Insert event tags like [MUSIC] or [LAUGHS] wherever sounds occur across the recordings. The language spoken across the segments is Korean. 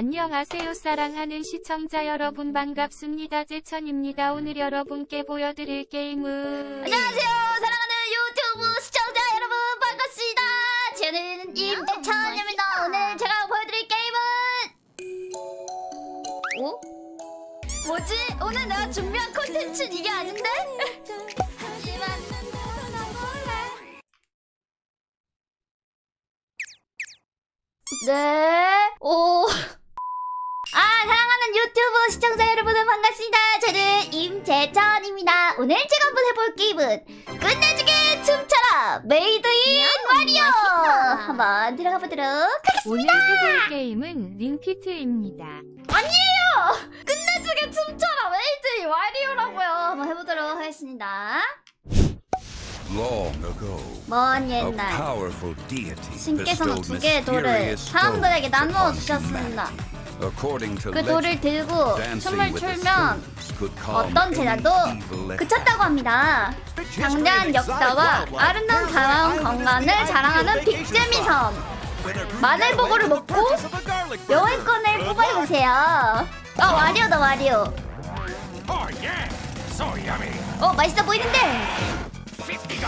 안녕하세요 사랑하는 시청자 여러분 반갑습니다 제천입니다 오늘 여러분께 보여드릴 게임은 안녕하세요 사랑하는 유튜브 시청자 여러분 반갑습니다 저는 임대천입니다 오늘 제가 보여드릴 게임은 어? 뭐지? 오늘 내가 준비한 콘텐츠는 이게 아닌데? [LAUGHS] 네? 오... 유튜브 시청자 여러분 반갑습니다. 저는 임재천입니다. 오늘 제가 한번 해볼 게임은 끝내주게 춤춰라 메이드 인 마리오 한번 들어가 보도록 하겠습니다. 오늘 해볼 게임은 링피트입니다 끝내주게 춤춰라 메이드 인 마리오라고요. 한번 해보도록 하겠습니다. Long ago, 먼 옛날 신께서는 두 개의 돌을 사람들에게 나누어 주셨습니다. 그 돌을 들고 춤을 추면 calm 어떤 재난도 그쳤다고 합니다. 당대한 역사와 아름다운 자연 건강을 자랑하는 빅재미섬. 마늘버거를 먹고 여행권을 뽑아주세요. 어 와리오다 와리오. 어 맛있어 보이는데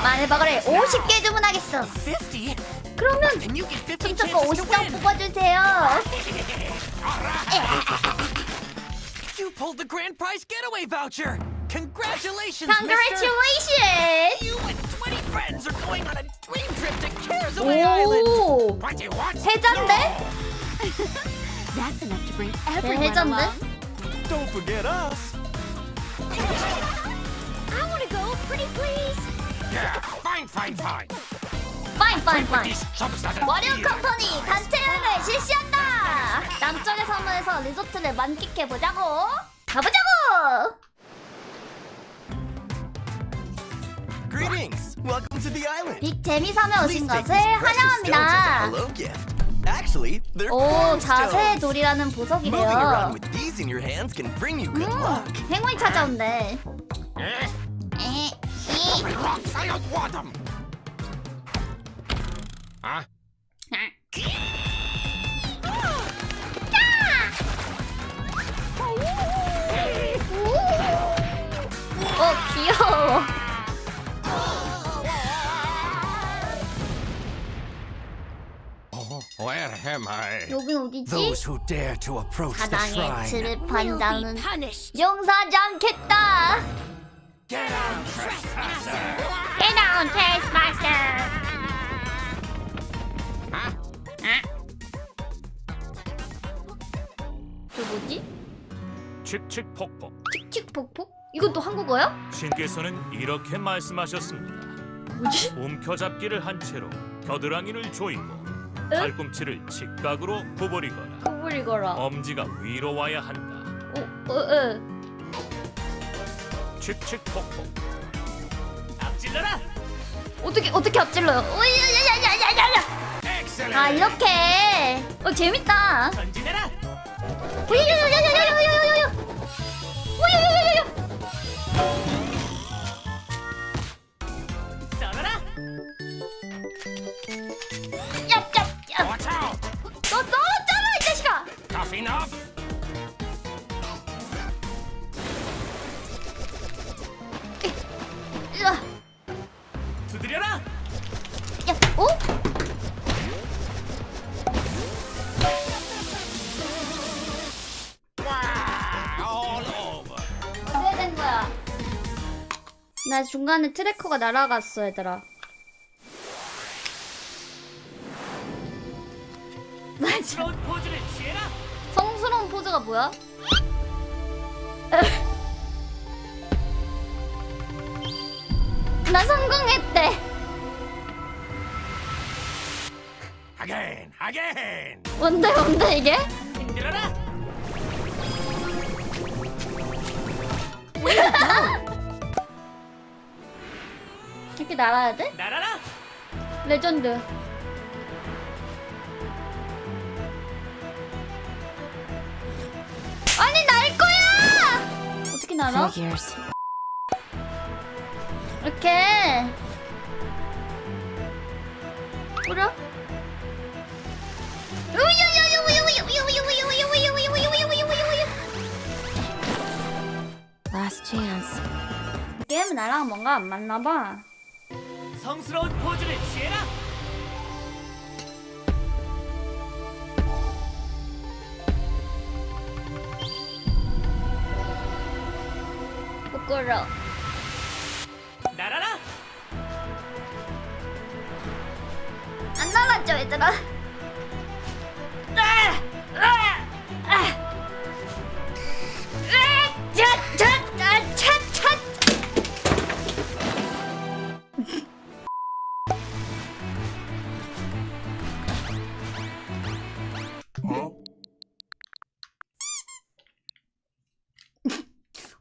마늘버거를 50개 주문하겠어. 50? 그러면 Then you get 50 저거 chances to 50장 win. 뽑아주세요. You pulled the grand prize getaway voucher. Congratulations. Congratulations. You and 20 friends are going on a dream trip to Caresaway Island. 오 What do you want? 해잔데? That's enough to bring 네, everyone 해잔데? along. Don't forget us. I want to go, pretty please. Yeah, fine, fine, fine. 파인 파인 파인. These chumps doesn't 와리오 feel. 컴퍼니 단체 여행을 실시한다. 남쪽의 섬에서 리조트를 만끽해 보자고. 가보자고. Greetings! Welcome to the island. 빅 재미 섬에 오신 Please take 것을 환영합니다. hello gift. Actually, they're 오 자세의 stones. 돌이라는 Moving around 보석이래요. with these in your hands can bring you good 음. 행운이 찾아온대. Eh? Want them. Huh? 어 귀여워. Oh, where am I? 여긴 어디지? Those who dare to approach the 사당의 shrine. 칠판장은 Punished. 용서하지 않겠다. 칙칙폭폭 칙칙폭폭? 이건 또 한국어야? 신께서는 이렇게 말씀하셨습니다. 뭐지? 움켜잡기를 한 채로 겨드랑이를 조이고 팔꿈치를 직각으로 구부리거나 구부리거라. 어, 엄지가 위로 와야 한다. 어, 어. 칙칙폭폭 앞질러라 어떻게 어떻게 앞질러요? 오야야야야야야야. Excellent! 아 이렇게. 어 재밌다. 전진해라 오야야야야야야야야야야. 오야야야야야. 어? 어떻게 된 거야? 나 중간에 트래커가 날아갔어, 얘들아. 그런 포즈를 취해라 성스러운 포즈가 뭐야? [LAUGHS] 나 성공했대. Again, again! 뭔데, 뭔데 이게? 힘들어라 이렇게 날아야 돼? 날아라 레전드. 아니 날 거야! 어떻게 날아? Figures. 이렇게 뿌려? Last chance. 게임 나랑 뭔가 안 맞나 봐. 성스러운 포즈를 취해라. 부끄러. 날아라. 안 나갔죠, 얘들아? 아!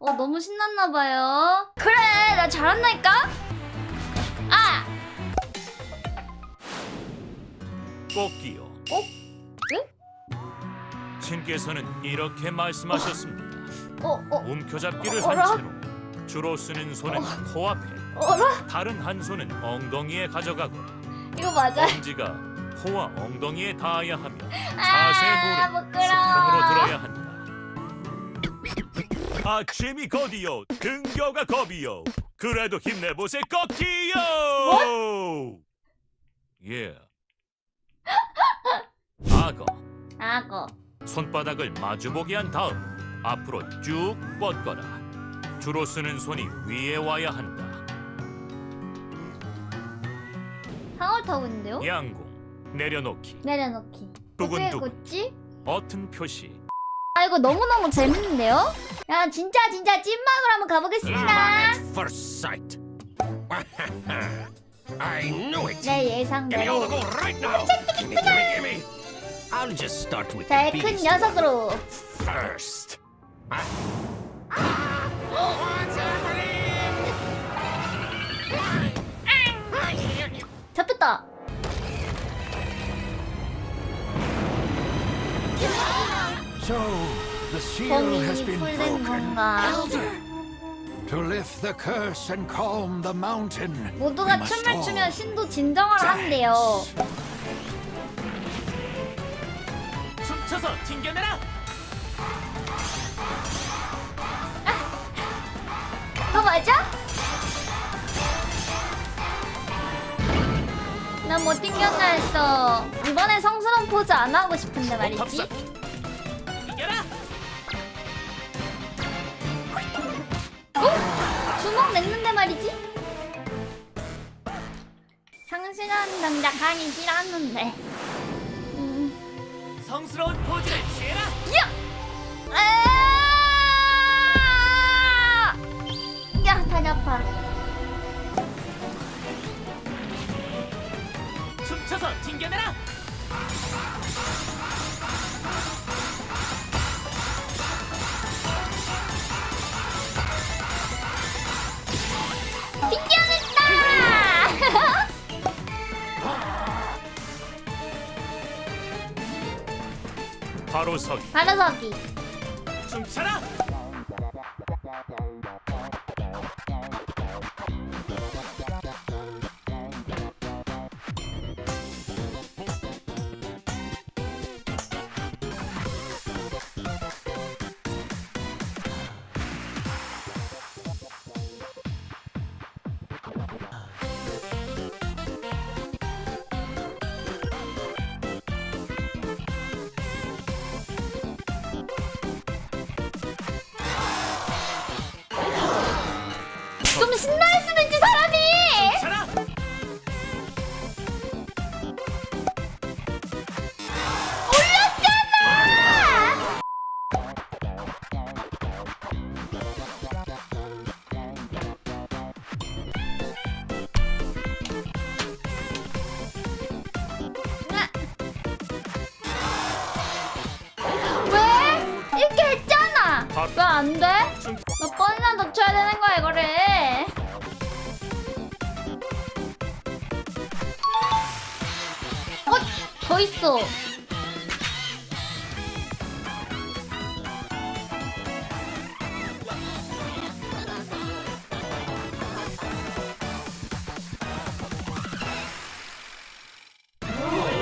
어, 너무 신났나 봐요. 그래, 나 잘한다니까? 아! 꽃기요. 어? 네? 신께서는 이렇게 말씀하셨습니다. 어, 어, 움켜잡기를 어라? 한 채로 주로 쓰는 손은 코앞에, 어라? 다른 한 손은 엉덩이에 가져가거나 이거 맞아? 엄지가 코와 엉덩이에 닿아야 하며 아, 자세 돌은 부끄러워. 수평으로 들어야 한다. 아침이 거디요, 등겨가 겁이요. 그래도 힘내보세 꺾기요. 예. 악어. 악어. 손바닥을 마주보게 한 다음 앞으로 쭉 뻗거나 주로 쓰는 손이 위에 와야 한다. 상어타운인데요? 양궁 내려놓기 내려놓기. 어떻게 두근두근. 꽂지? 버튼 표시 아 이거 너무너무 재밌는데요? 야 진짜 진짜 찐막으로 한번 가보겠습니다. First sight. I knew it. 내 Give me all 예상대로 the gold right now. Gimme, gimme, gimme. I'll just start with the 제일 큰 biggest 녀석으로 first. Huh? What's happening? 잡혔다. So, the seal 범인이 has been 풀된 broken. 건가? To lift the curse and calm the mountain. 모두가 춤을 추면 신도 진정을 한대요. 춤춰서 튕겨내라. 그거 맞아? 난 못 튕겼나 했어. 이번에 성스러운 포즈 안 하고 싶은데 말이지. 탑사. 어? 주먹 냈는데 말이지? 상실한 당장 하기 싫었는데. 음. 성스러운 포즈를 취해라. 아! 야, 다리 아파. 춤춰서 튕겨내라. 바로 서기 바로 서기. 춤춰라. 어딨어?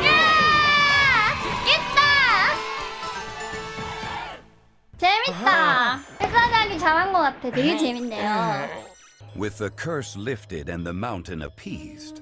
야! 죽겠다! 재밌다! 해사장이 잘한 것 같아. 되게 재밌네요. With the curse lifted and the mountain appeased,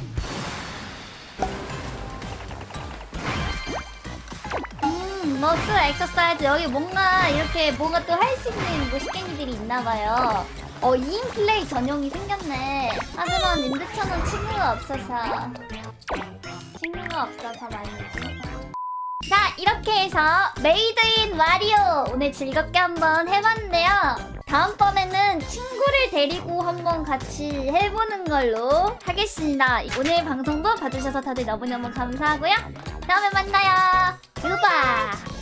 머슬 엑서사이즈 여기 뭔가 이렇게 뭔가 또 할 수 있는 뭐 무식갱이들이 있나봐요. 어 2인 플레이 전용이 생겼네. 하지만 임드천은 친구가 없어서. 친구가 없어서 말이지. 자 이렇게 해서 메이드인 와리오 오늘 즐겁게 한번 해봤는데요. 다음번에는 친구를 데리고 한번 같이 해보는 걸로 하겠습니다. 오늘 방송도 봐주셔서 다들 너무너무 감사하고요. 다음에 만나요. 유바.